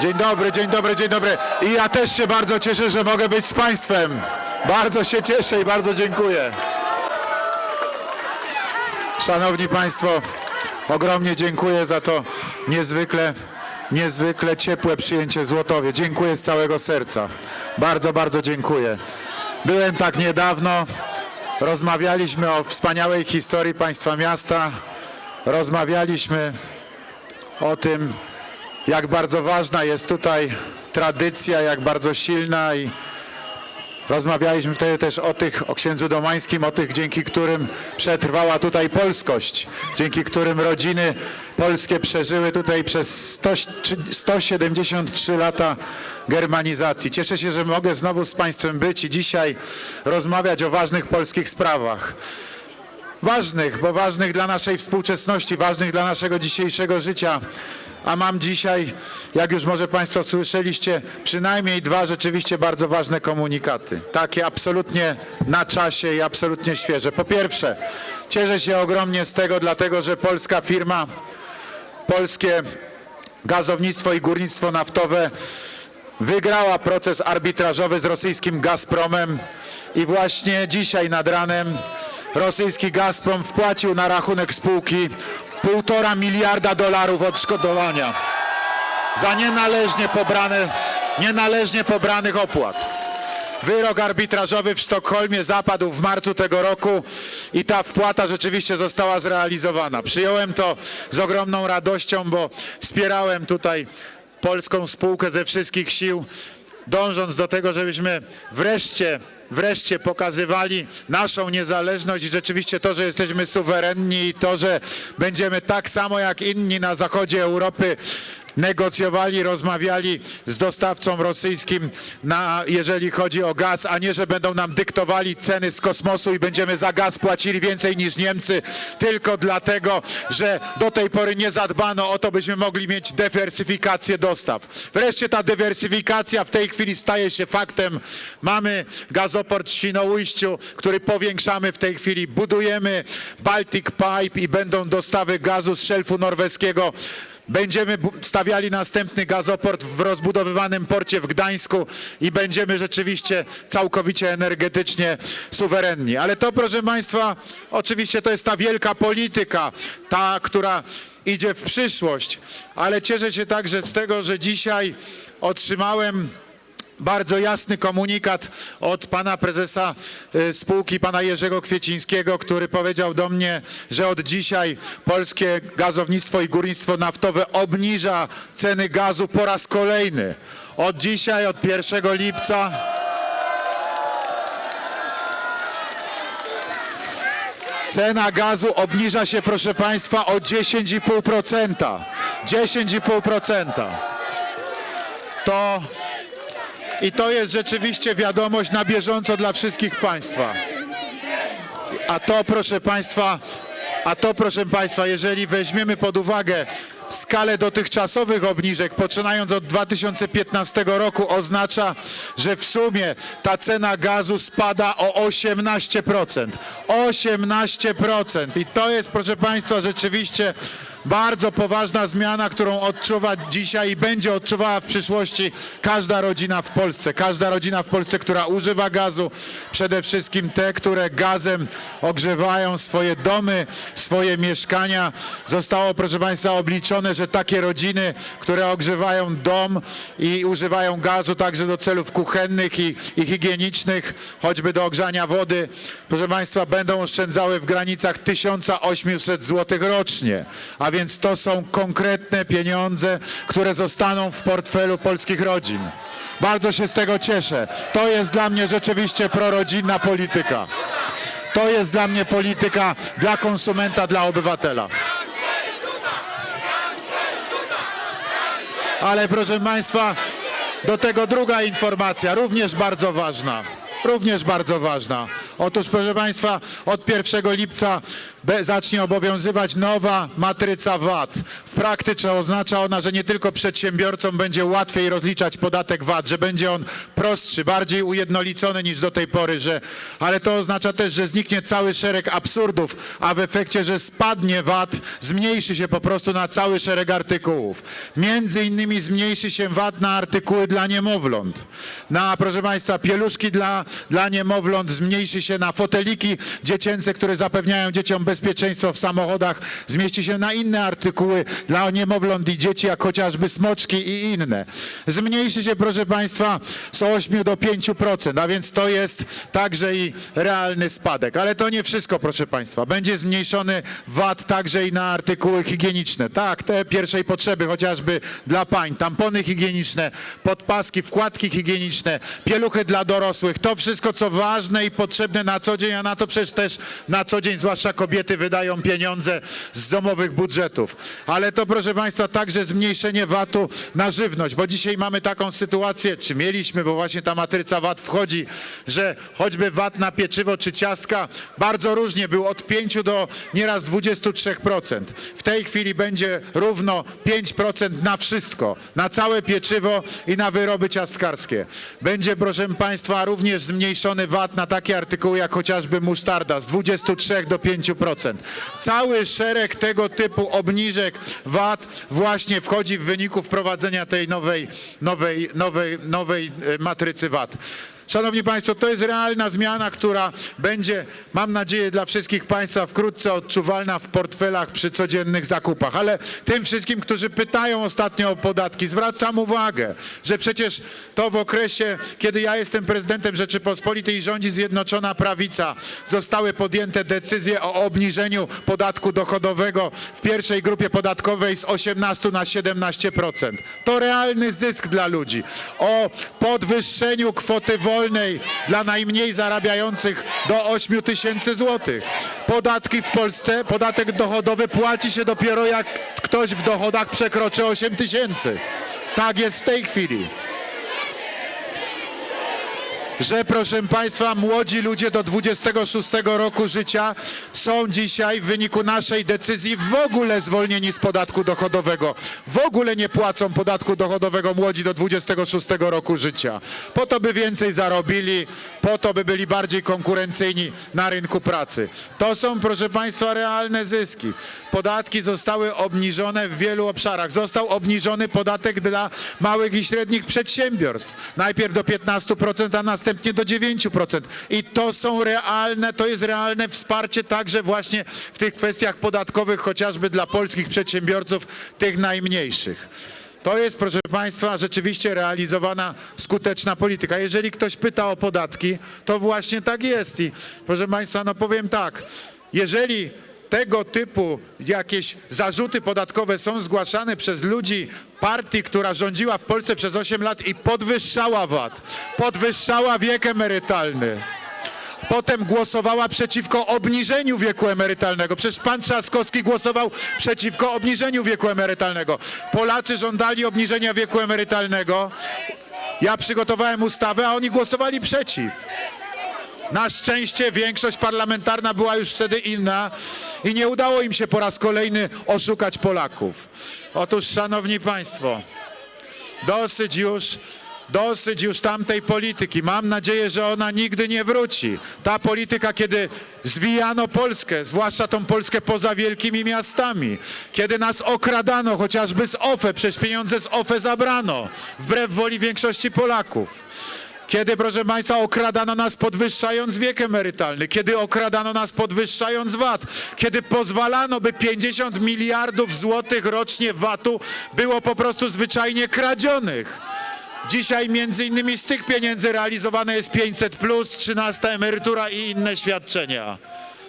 Dzień dobry, dzień dobry, dzień dobry. I ja też się bardzo cieszę, że mogę być z Państwem. Bardzo się cieszę i bardzo dziękuję. Szanowni Państwo, ogromnie dziękuję za to niezwykle, niezwykle ciepłe przyjęcie w Złotowie. Dziękuję z całego serca. Bardzo, bardzo dziękuję. Byłem tak niedawno, rozmawialiśmy o wspaniałej historii Państwa miasta, rozmawialiśmy o tym, jak bardzo ważna jest tutaj tradycja, jak bardzo silna i rozmawialiśmy wtedy też o tych, o księdzu Domańskim, o tych, dzięki którym przetrwała tutaj polskość, dzięki którym rodziny polskie przeżyły tutaj przez 100, 173 lata germanizacji. Cieszę się, że mogę znowu z Państwem być i dzisiaj rozmawiać o ważnych polskich sprawach. Ważnych, bo ważnych dla naszej współczesności, ważnych dla naszego dzisiejszego życia. A mam dzisiaj, jak już może Państwo słyszeliście, przynajmniej dwa rzeczywiście bardzo ważne komunikaty. Takie absolutnie na czasie i absolutnie świeże. Po pierwsze, cieszę się ogromnie z tego, dlatego że polska firma, polskie gazownictwo i górnictwo naftowe wygrała proces arbitrażowy z rosyjskim Gazpromem i właśnie dzisiaj nad ranem rosyjski Gazprom wpłacił na rachunek spółki półtora miliarda dolarów odszkodowania za nienależnie pobrane, nienależnie pobranych opłat. Wyrok arbitrażowy w Sztokholmie zapadł w marcu tego roku i ta wpłata rzeczywiście została zrealizowana. Przyjąłem to z ogromną radością, bo wspierałem tutaj polską spółkę ze wszystkich sił, dążąc do tego, żebyśmy wreszcie wreszcie pokazywali naszą niezależność i rzeczywiście to, że jesteśmy suwerenni i to, że będziemy tak samo jak inni na zachodzie Europy negocjowali, rozmawiali z dostawcą rosyjskim, na, jeżeli chodzi o gaz, a nie, że będą nam dyktowali ceny z kosmosu i będziemy za gaz płacili więcej niż Niemcy, tylko dlatego, że do tej pory nie zadbano o to, byśmy mogli mieć dywersyfikację dostaw. Wreszcie ta dywersyfikacja w tej chwili staje się faktem. Mamy gazoport w Świnoujściu, który powiększamy w tej chwili, budujemy Baltic Pipe i będą dostawy gazu z szelfu norweskiego Będziemy stawiali następny gazoport w rozbudowywanym porcie w Gdańsku i będziemy rzeczywiście całkowicie energetycznie suwerenni. Ale to, proszę Państwa, oczywiście to jest ta wielka polityka, ta, która idzie w przyszłość. Ale cieszę się także z tego, że dzisiaj otrzymałem bardzo jasny komunikat od pana prezesa y, spółki, pana Jerzego Kwiecińskiego, który powiedział do mnie, że od dzisiaj polskie gazownictwo i górnictwo naftowe obniża ceny gazu po raz kolejny. Od dzisiaj, od 1 lipca. Cena gazu obniża się, proszę Państwa, o 10,5%. 10,5%. To i to jest rzeczywiście wiadomość na bieżąco dla wszystkich Państwa. A to, proszę Państwa, a to, proszę Państwa, jeżeli weźmiemy pod uwagę skalę dotychczasowych obniżek, poczynając od 2015 roku, oznacza, że w sumie ta cena gazu spada o 18%. 18%. I to jest, proszę Państwa, rzeczywiście bardzo poważna zmiana, którą odczuwa dzisiaj i będzie odczuwała w przyszłości każda rodzina w Polsce. Każda rodzina w Polsce, która używa gazu, przede wszystkim te, które gazem ogrzewają swoje domy, swoje mieszkania. Zostało, proszę Państwa, obliczone, że takie rodziny, które ogrzewają dom i używają gazu także do celów kuchennych i, i higienicznych, choćby do ogrzania wody, proszę Państwa, będą oszczędzały w granicach 1800 zł rocznie. A więc to są konkretne pieniądze, które zostaną w portfelu polskich rodzin. Bardzo się z tego cieszę. To jest dla mnie rzeczywiście prorodzinna polityka. To jest dla mnie polityka dla konsumenta, dla obywatela. Ale proszę Państwa, do tego druga informacja, również bardzo ważna. Również bardzo ważna. Otóż, proszę Państwa, od 1 lipca zacznie obowiązywać nowa matryca VAT. W praktyce oznacza ona, że nie tylko przedsiębiorcom będzie łatwiej rozliczać podatek VAT, że będzie on prostszy, bardziej ujednolicony niż do tej pory, że, ale to oznacza też, że zniknie cały szereg absurdów, a w efekcie, że spadnie VAT, zmniejszy się po prostu na cały szereg artykułów. Między innymi zmniejszy się VAT na artykuły dla niemowląt. Na, proszę Państwa, pieluszki dla, dla niemowląt zmniejszy się na foteliki dziecięce, które zapewniają dzieciom bezpieczeństwo w samochodach, zmieści się na inne artykuły dla niemowląt i dzieci, jak chociażby smoczki i inne. Zmniejszy się, proszę Państwa, z 8 do 5%, a więc to jest także i realny spadek. Ale to nie wszystko, proszę Państwa. Będzie zmniejszony VAT także i na artykuły higieniczne. Tak, te pierwszej potrzeby, chociażby dla pań, tampony higieniczne, podpaski, wkładki higieniczne, pieluchy dla dorosłych. To wszystko, co ważne i potrzebne na co dzień, a na to przecież też na co dzień, zwłaszcza kobiety, wydają pieniądze z domowych budżetów. Ale to, proszę Państwa, także zmniejszenie VAT-u na żywność, bo dzisiaj mamy taką sytuację, czy mieliśmy, bo właśnie ta matryca VAT wchodzi, że choćby VAT na pieczywo czy ciastka bardzo różnie był od 5 do nieraz 23%. W tej chwili będzie równo 5% na wszystko, na całe pieczywo i na wyroby ciastkarskie. Będzie, proszę Państwa, również zmniejszony VAT na takie artykuły jak chociażby musztarda z 23 do 5%. Cały szereg tego typu obniżek VAT właśnie wchodzi w wyniku wprowadzenia tej nowej, nowej, nowej, nowej e, matrycy VAT. Szanowni Państwo, to jest realna zmiana, która będzie, mam nadzieję, dla wszystkich Państwa wkrótce odczuwalna w portfelach przy codziennych zakupach. Ale tym wszystkim, którzy pytają ostatnio o podatki, zwracam uwagę, że przecież to w okresie, kiedy ja jestem prezydentem Rzeczypospolitej i rządzi Zjednoczona Prawica, zostały podjęte decyzje o obniżeniu podatku dochodowego w pierwszej grupie podatkowej z 18 na 17%. To realny zysk dla ludzi. O podwyższeniu kwoty wolnej dla najmniej zarabiających do 8 tysięcy złotych. Podatki w Polsce, podatek dochodowy płaci się dopiero jak ktoś w dochodach przekroczy 8 tysięcy. Tak jest w tej chwili że proszę Państwa, młodzi ludzie do 26 roku życia są dzisiaj w wyniku naszej decyzji w ogóle zwolnieni z podatku dochodowego. W ogóle nie płacą podatku dochodowego młodzi do 26 roku życia. Po to, by więcej zarobili, po to, by byli bardziej konkurencyjni na rynku pracy. To są, proszę Państwa, realne zyski. Podatki zostały obniżone w wielu obszarach. Został obniżony podatek dla małych i średnich przedsiębiorstw. Najpierw do 15%, a następnie do 9%. I to są realne, to jest realne wsparcie także właśnie w tych kwestiach podatkowych, chociażby dla polskich przedsiębiorców, tych najmniejszych. To jest, proszę Państwa, rzeczywiście realizowana skuteczna polityka. Jeżeli ktoś pyta o podatki, to właśnie tak jest. I proszę Państwa, no powiem tak, jeżeli tego typu jakieś zarzuty podatkowe są zgłaszane przez ludzi partii, która rządziła w Polsce przez 8 lat i podwyższała VAT, podwyższała wiek emerytalny. Potem głosowała przeciwko obniżeniu wieku emerytalnego. Przecież pan Trzaskowski głosował przeciwko obniżeniu wieku emerytalnego. Polacy żądali obniżenia wieku emerytalnego. Ja przygotowałem ustawę, a oni głosowali przeciw. Na szczęście większość parlamentarna była już wtedy inna i nie udało im się po raz kolejny oszukać Polaków. Otóż, szanowni państwo, dosyć już, dosyć już tamtej polityki. Mam nadzieję, że ona nigdy nie wróci. Ta polityka, kiedy zwijano Polskę, zwłaszcza tą Polskę poza wielkimi miastami, kiedy nas okradano chociażby z OFE, przecież pieniądze z OFE zabrano, wbrew woli większości Polaków. Kiedy, proszę Państwa, okradano nas podwyższając wiek emerytalny, kiedy okradano nas podwyższając VAT, kiedy pozwalano, by 50 miliardów złotych rocznie VAT-u było po prostu zwyczajnie kradzionych. Dzisiaj między innymi z tych pieniędzy realizowane jest 500 plus, 13 emerytura i inne świadczenia.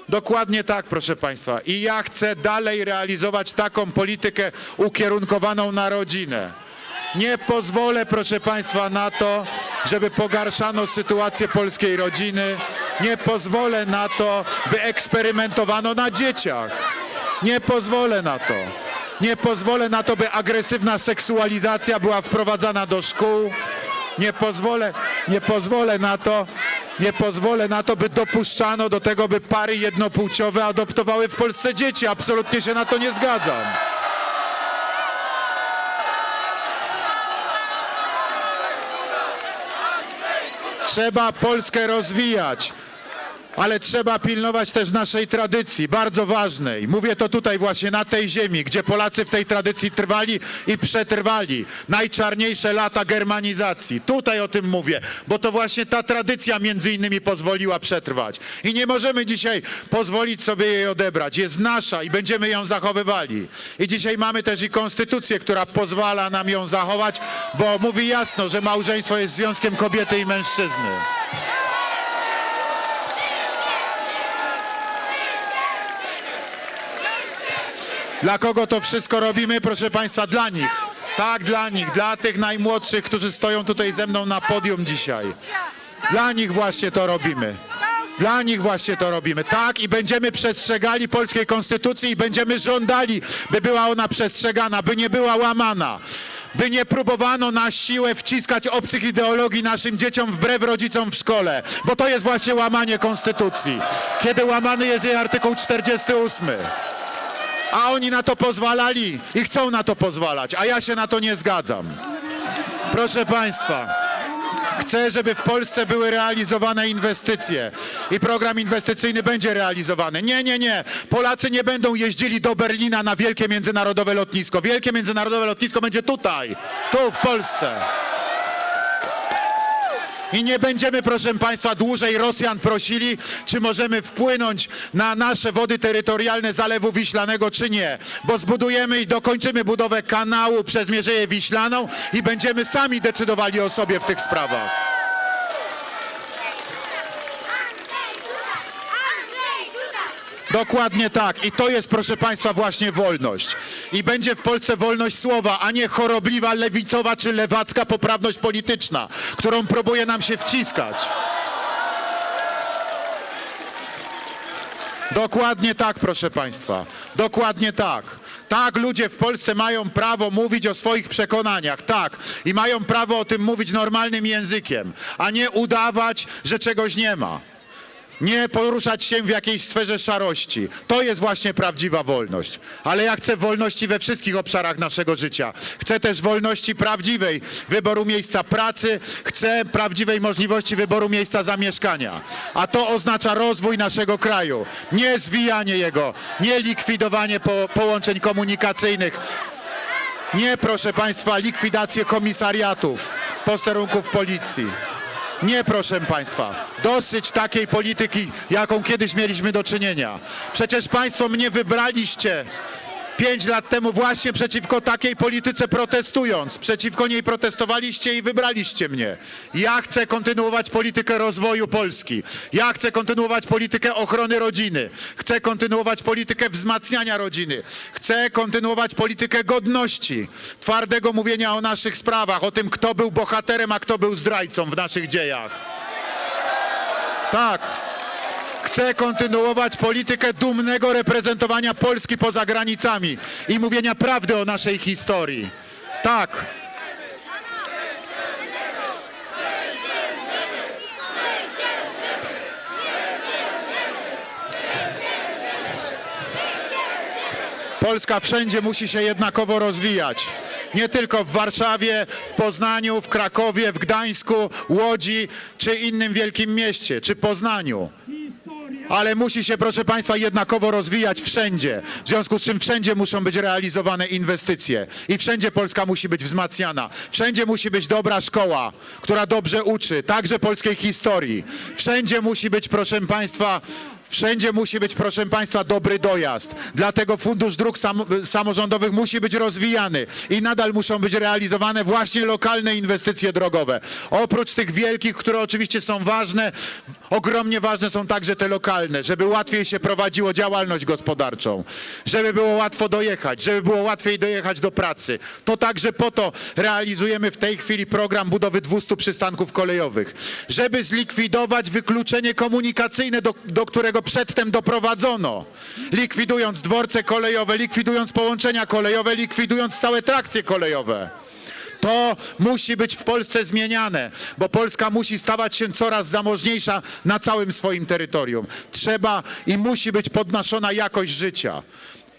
Dokładnie tak, proszę Państwa. I ja chcę dalej realizować taką politykę ukierunkowaną na rodzinę. Nie pozwolę, proszę Państwa, na to, żeby pogarszano sytuację polskiej rodziny. Nie pozwolę na to, by eksperymentowano na dzieciach. Nie pozwolę na to. Nie pozwolę na to, by agresywna seksualizacja była wprowadzana do szkół. Nie pozwolę, nie pozwolę na to, nie pozwolę na to, by dopuszczano do tego, by pary jednopłciowe adoptowały w Polsce dzieci. Absolutnie się na to nie zgadzam. Trzeba Polskę rozwijać, ale trzeba pilnować też naszej tradycji, bardzo ważnej. Mówię to tutaj właśnie na tej ziemi, gdzie Polacy w tej tradycji trwali i przetrwali. Najczarniejsze lata germanizacji. Tutaj o tym mówię, bo to właśnie ta tradycja między innymi pozwoliła przetrwać. I nie możemy dzisiaj pozwolić sobie jej odebrać. Jest nasza i będziemy ją zachowywali. I dzisiaj mamy też i konstytucję, która pozwala nam ją zachować, bo mówi jasno, że małżeństwo jest związkiem kobiety i mężczyzny. Dla kogo to wszystko robimy? Proszę Państwa, dla nich. Tak, dla nich, dla tych najmłodszych, którzy stoją tutaj ze mną na podium dzisiaj. Dla nich właśnie to robimy. Dla nich właśnie to robimy. Tak, i będziemy przestrzegali polskiej konstytucji i będziemy żądali, by była ona przestrzegana, by nie była łamana. By nie próbowano na siłę wciskać obcych ideologii naszym dzieciom wbrew rodzicom w szkole, bo to jest właśnie łamanie konstytucji, kiedy łamany jest jej artykuł 48. A oni na to pozwalali i chcą na to pozwalać, a ja się na to nie zgadzam. Proszę Państwa, chcę, żeby w Polsce były realizowane inwestycje i program inwestycyjny będzie realizowany. Nie, nie, nie. Polacy nie będą jeździli do Berlina na wielkie międzynarodowe lotnisko. Wielkie międzynarodowe lotnisko będzie tutaj, tu w Polsce. I nie będziemy, proszę Państwa, dłużej Rosjan prosili, czy możemy wpłynąć na nasze wody terytorialne Zalewu Wiślanego, czy nie. Bo zbudujemy i dokończymy budowę kanału przez Mierzeję Wiślaną i będziemy sami decydowali o sobie w tych sprawach. Dokładnie tak. I to jest, proszę Państwa, właśnie wolność. I będzie w Polsce wolność słowa, a nie chorobliwa lewicowa czy lewacka poprawność polityczna, którą próbuje nam się wciskać. Dokładnie tak, proszę Państwa. Dokładnie tak. Tak, ludzie w Polsce mają prawo mówić o swoich przekonaniach, tak. I mają prawo o tym mówić normalnym językiem, a nie udawać, że czegoś nie ma. Nie poruszać się w jakiejś sferze szarości. To jest właśnie prawdziwa wolność. Ale ja chcę wolności we wszystkich obszarach naszego życia. Chcę też wolności prawdziwej wyboru miejsca pracy, chcę prawdziwej możliwości wyboru miejsca zamieszkania. A to oznacza rozwój naszego kraju, nie zwijanie jego, nie likwidowanie po, połączeń komunikacyjnych, nie, proszę Państwa, likwidację komisariatów, posterunków policji. Nie, proszę Państwa, dosyć takiej polityki, jaką kiedyś mieliśmy do czynienia. Przecież Państwo mnie wybraliście pięć lat temu właśnie przeciwko takiej polityce protestując. Przeciwko niej protestowaliście i wybraliście mnie. Ja chcę kontynuować politykę rozwoju Polski. Ja chcę kontynuować politykę ochrony rodziny. Chcę kontynuować politykę wzmacniania rodziny. Chcę kontynuować politykę godności, twardego mówienia o naszych sprawach, o tym, kto był bohaterem, a kto był zdrajcą w naszych dziejach. Tak. Chcę kontynuować politykę dumnego reprezentowania Polski poza granicami i mówienia prawdy o naszej historii. Tak. Polska wszędzie musi się jednakowo rozwijać. Nie tylko w Warszawie, w Poznaniu, w Krakowie, w Gdańsku, Łodzi czy innym wielkim mieście, czy Poznaniu. Ale musi się, proszę Państwa, jednakowo rozwijać wszędzie. W związku z czym wszędzie muszą być realizowane inwestycje i wszędzie Polska musi być wzmacniana. Wszędzie musi być dobra szkoła, która dobrze uczy, także polskiej historii. Wszędzie musi być, proszę Państwa, Wszędzie musi być, proszę Państwa, dobry dojazd. Dlatego Fundusz Dróg Sam Samorządowych musi być rozwijany i nadal muszą być realizowane właśnie lokalne inwestycje drogowe. Oprócz tych wielkich, które oczywiście są ważne, ogromnie ważne są także te lokalne, żeby łatwiej się prowadziło działalność gospodarczą, żeby było łatwo dojechać, żeby było łatwiej dojechać do pracy. To także po to realizujemy w tej chwili program budowy 200 przystanków kolejowych, żeby zlikwidować wykluczenie komunikacyjne, do, do którego przedtem doprowadzono, likwidując dworce kolejowe, likwidując połączenia kolejowe, likwidując całe trakcje kolejowe. To musi być w Polsce zmieniane, bo Polska musi stawać się coraz zamożniejsza na całym swoim terytorium. Trzeba i musi być podnoszona jakość życia.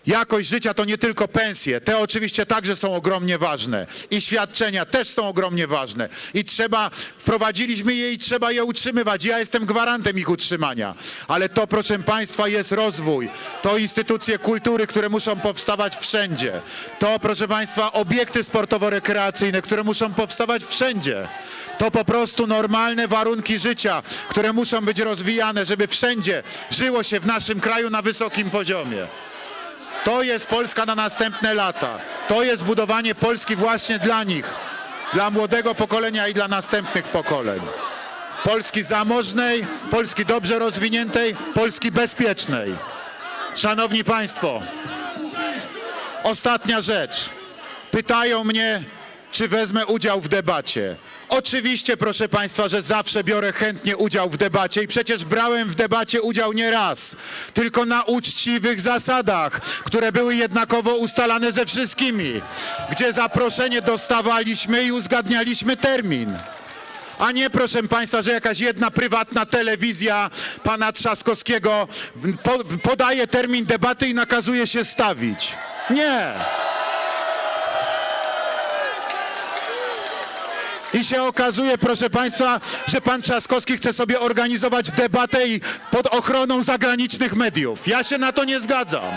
Jakość życia to nie tylko pensje, te oczywiście także są ogromnie ważne i świadczenia też są ogromnie ważne i trzeba, wprowadziliśmy je i trzeba je utrzymywać. Ja jestem gwarantem ich utrzymania, ale to proszę Państwa jest rozwój, to instytucje kultury, które muszą powstawać wszędzie, to proszę Państwa obiekty sportowo-rekreacyjne, które muszą powstawać wszędzie. To po prostu normalne warunki życia, które muszą być rozwijane, żeby wszędzie żyło się w naszym kraju na wysokim poziomie. To jest Polska na następne lata. To jest budowanie Polski właśnie dla nich, dla młodego pokolenia i dla następnych pokoleń. Polski zamożnej, Polski dobrze rozwiniętej, Polski bezpiecznej. Szanowni Państwo, ostatnia rzecz. Pytają mnie, czy wezmę udział w debacie. Oczywiście, proszę Państwa, że zawsze biorę chętnie udział w debacie i przecież brałem w debacie udział nie raz, tylko na uczciwych zasadach, które były jednakowo ustalane ze wszystkimi, gdzie zaproszenie dostawaliśmy i uzgadnialiśmy termin. A nie, proszę Państwa, że jakaś jedna prywatna telewizja pana Trzaskowskiego podaje termin debaty i nakazuje się stawić. Nie. I się okazuje, proszę Państwa, że pan Trzaskowski chce sobie organizować debatę i pod ochroną zagranicznych mediów. Ja się na to nie zgadzam.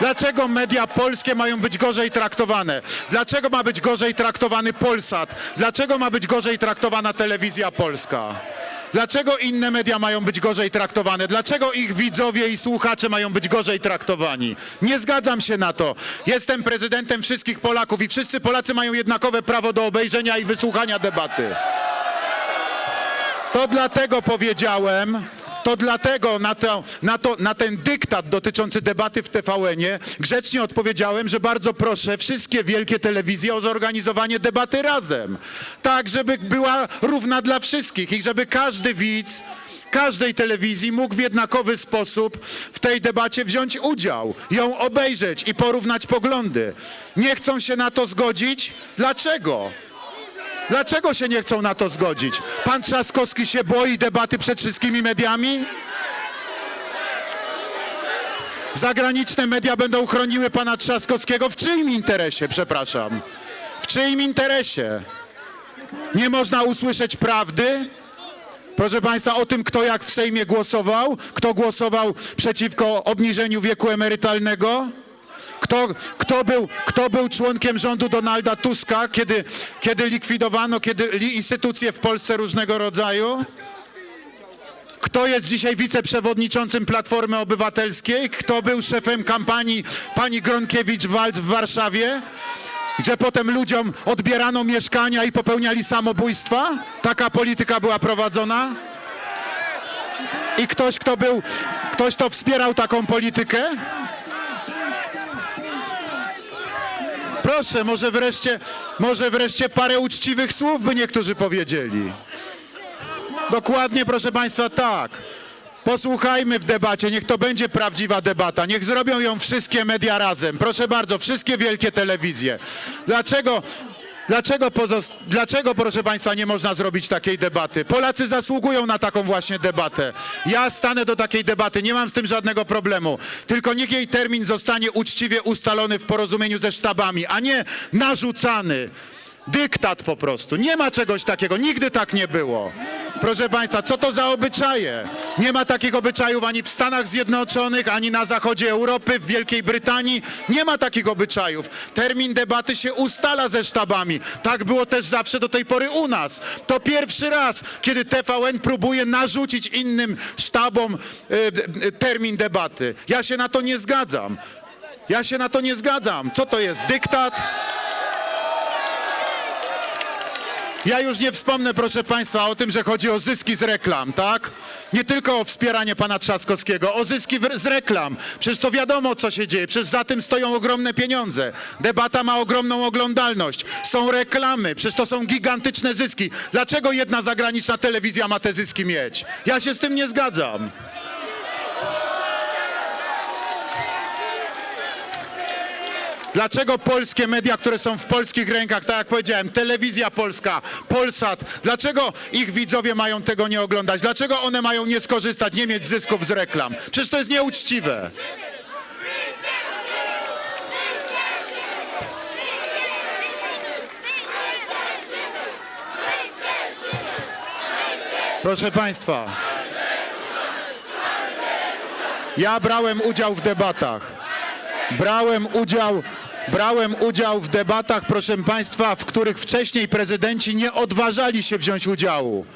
Dlaczego media polskie mają być gorzej traktowane? Dlaczego ma być gorzej traktowany Polsat? Dlaczego ma być gorzej traktowana telewizja polska? Dlaczego inne media mają być gorzej traktowane? Dlaczego ich widzowie i słuchacze mają być gorzej traktowani? Nie zgadzam się na to. Jestem prezydentem wszystkich Polaków i wszyscy Polacy mają jednakowe prawo do obejrzenia i wysłuchania debaty. To dlatego powiedziałem, to dlatego na, to, na, to, na ten dyktat dotyczący debaty w TVN-ie grzecznie odpowiedziałem, że bardzo proszę wszystkie wielkie telewizje o zorganizowanie debaty razem. Tak, żeby była równa dla wszystkich i żeby każdy widz każdej telewizji mógł w jednakowy sposób w tej debacie wziąć udział, ją obejrzeć i porównać poglądy. Nie chcą się na to zgodzić? Dlaczego? Dlaczego się nie chcą na to zgodzić? Pan Trzaskowski się boi debaty przed wszystkimi mediami? Zagraniczne media będą chroniły pana Trzaskowskiego w czyim interesie, przepraszam? W czyim interesie? Nie można usłyszeć prawdy? Proszę Państwa, o tym, kto jak w Sejmie głosował, kto głosował przeciwko obniżeniu wieku emerytalnego, kto, kto, był, kto był członkiem rządu Donalda Tuska, kiedy, kiedy likwidowano kiedy instytucje w Polsce różnego rodzaju. Kto jest dzisiaj wiceprzewodniczącym Platformy Obywatelskiej? Kto był szefem kampanii pani Gronkiewicz-Walc w Warszawie? Gdzie potem ludziom odbierano mieszkania i popełniali samobójstwa? Taka polityka była prowadzona? I ktoś, kto był, ktoś, kto wspierał taką politykę? Proszę, może wreszcie, może wreszcie parę uczciwych słów by niektórzy powiedzieli. Dokładnie, proszę Państwa, tak. Posłuchajmy w debacie, niech to będzie prawdziwa debata, niech zrobią ją wszystkie media razem. Proszę bardzo, wszystkie wielkie telewizje. Dlaczego, dlaczego, dlaczego, proszę Państwa, nie można zrobić takiej debaty? Polacy zasługują na taką właśnie debatę. Ja stanę do takiej debaty, nie mam z tym żadnego problemu. Tylko niech jej termin zostanie uczciwie ustalony w porozumieniu ze sztabami, a nie narzucany. Dyktat po prostu. Nie ma czegoś takiego. Nigdy tak nie było. Proszę Państwa, co to za obyczaje? Nie ma takich obyczajów ani w Stanach Zjednoczonych, ani na zachodzie Europy, w Wielkiej Brytanii. Nie ma takich obyczajów. Termin debaty się ustala ze sztabami. Tak było też zawsze do tej pory u nas. To pierwszy raz, kiedy TVN próbuje narzucić innym sztabom y, y, termin debaty. Ja się na to nie zgadzam. Ja się na to nie zgadzam. Co to jest? Dyktat? Ja już nie wspomnę, proszę Państwa, o tym, że chodzi o zyski z reklam, tak? Nie tylko o wspieranie pana Trzaskowskiego, o zyski z reklam. Przecież to wiadomo, co się dzieje. Przecież za tym stoją ogromne pieniądze. Debata ma ogromną oglądalność. Są reklamy, przecież to są gigantyczne zyski. Dlaczego jedna zagraniczna telewizja ma te zyski mieć? Ja się z tym nie zgadzam. Dlaczego polskie media, które są w polskich rękach, tak jak powiedziałem, telewizja polska, Polsat, dlaczego ich widzowie mają tego nie oglądać? Dlaczego one mają nie skorzystać, nie mieć zysków z reklam? Przecież to jest nieuczciwe. Proszę Państwa, ja brałem udział w debatach. Brałem udział, brałem udział w debatach, proszę Państwa, w których wcześniej prezydenci nie odważali się wziąć udziału.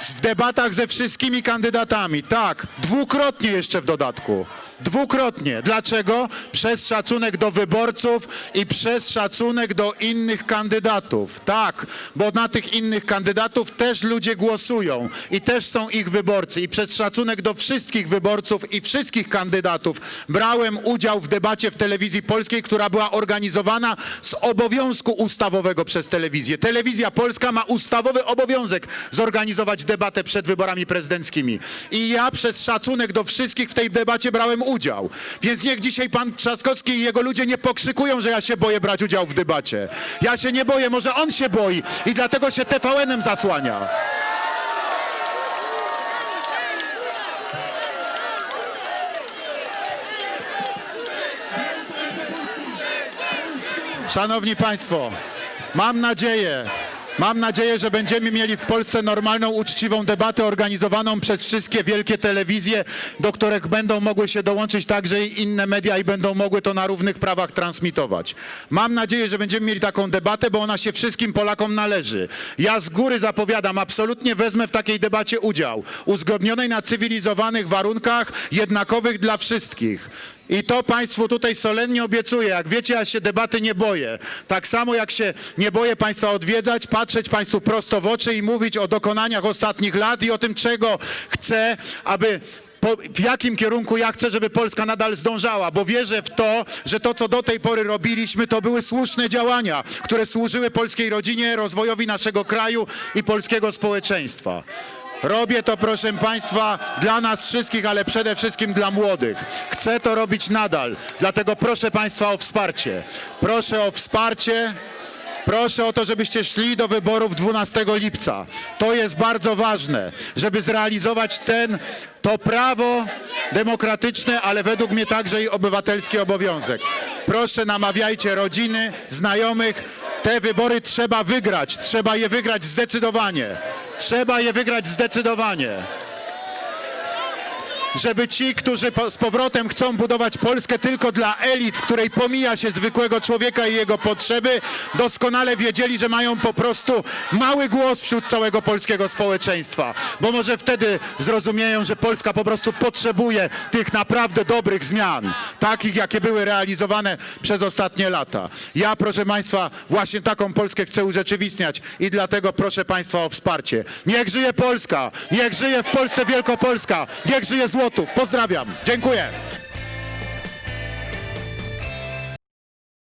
W debatach ze wszystkimi kandydatami, tak, dwukrotnie jeszcze w dodatku. Dwukrotnie. Dlaczego? Przez szacunek do wyborców i przez szacunek do innych kandydatów. Tak, bo na tych innych kandydatów też ludzie głosują i też są ich wyborcy. I przez szacunek do wszystkich wyborców i wszystkich kandydatów brałem udział w debacie w telewizji polskiej, która była organizowana z obowiązku ustawowego przez telewizję. Telewizja polska ma ustawowy obowiązek zorganizować debatę przed wyborami prezydenckimi. I ja przez szacunek do wszystkich w tej debacie brałem udział. Więc niech dzisiaj pan Trzaskowski i jego ludzie nie pokrzykują, że ja się boję brać udział w debacie. Ja się nie boję, może on się boi i dlatego się TVN-em zasłania. Szanowni Państwo, mam nadzieję, mam nadzieję, że będziemy mieli w Polsce normalną, uczciwą debatę organizowaną przez wszystkie wielkie telewizje, do których będą mogły się dołączyć także i inne media i będą mogły to na równych prawach transmitować. Mam nadzieję, że będziemy mieli taką debatę, bo ona się wszystkim Polakom należy. Ja z góry zapowiadam, absolutnie wezmę w takiej debacie udział, uzgodnionej na cywilizowanych warunkach, jednakowych dla wszystkich. I to Państwu tutaj solennie obiecuję. Jak wiecie, ja się debaty nie boję. Tak samo jak się nie boję Państwa odwiedzać, patrzeć Państwu prosto w oczy i mówić o dokonaniach ostatnich lat i o tym, czego chcę, aby po, w jakim kierunku ja chcę, żeby Polska nadal zdążała, bo wierzę w to, że to, co do tej pory robiliśmy, to były słuszne działania, które służyły polskiej rodzinie, rozwojowi naszego kraju i polskiego społeczeństwa. Robię to, proszę Państwa, dla nas wszystkich, ale przede wszystkim dla młodych. Chcę to robić nadal, dlatego proszę Państwa o wsparcie. Proszę o wsparcie. Proszę o to, żebyście szli do wyborów 12 lipca. To jest bardzo ważne, żeby zrealizować ten, to prawo demokratyczne, ale według mnie także i obywatelski obowiązek. Proszę namawiajcie rodziny, znajomych. Te wybory trzeba wygrać. Trzeba je wygrać zdecydowanie. Trzeba je wygrać zdecydowanie żeby ci, którzy po, z powrotem chcą budować Polskę tylko dla elit, w której pomija się zwykłego człowieka i jego potrzeby, doskonale wiedzieli, że mają po prostu mały głos wśród całego polskiego społeczeństwa. Bo może wtedy zrozumieją, że Polska po prostu potrzebuje tych naprawdę dobrych zmian, takich jakie były realizowane przez ostatnie lata. Ja, proszę Państwa, właśnie taką Polskę chcę urzeczywistniać i dlatego proszę Państwa o wsparcie. Niech żyje Polska! Niech żyje w Polsce Wielkopolska! Niech żyje Botów. Pozdrawiam. Dziękuję.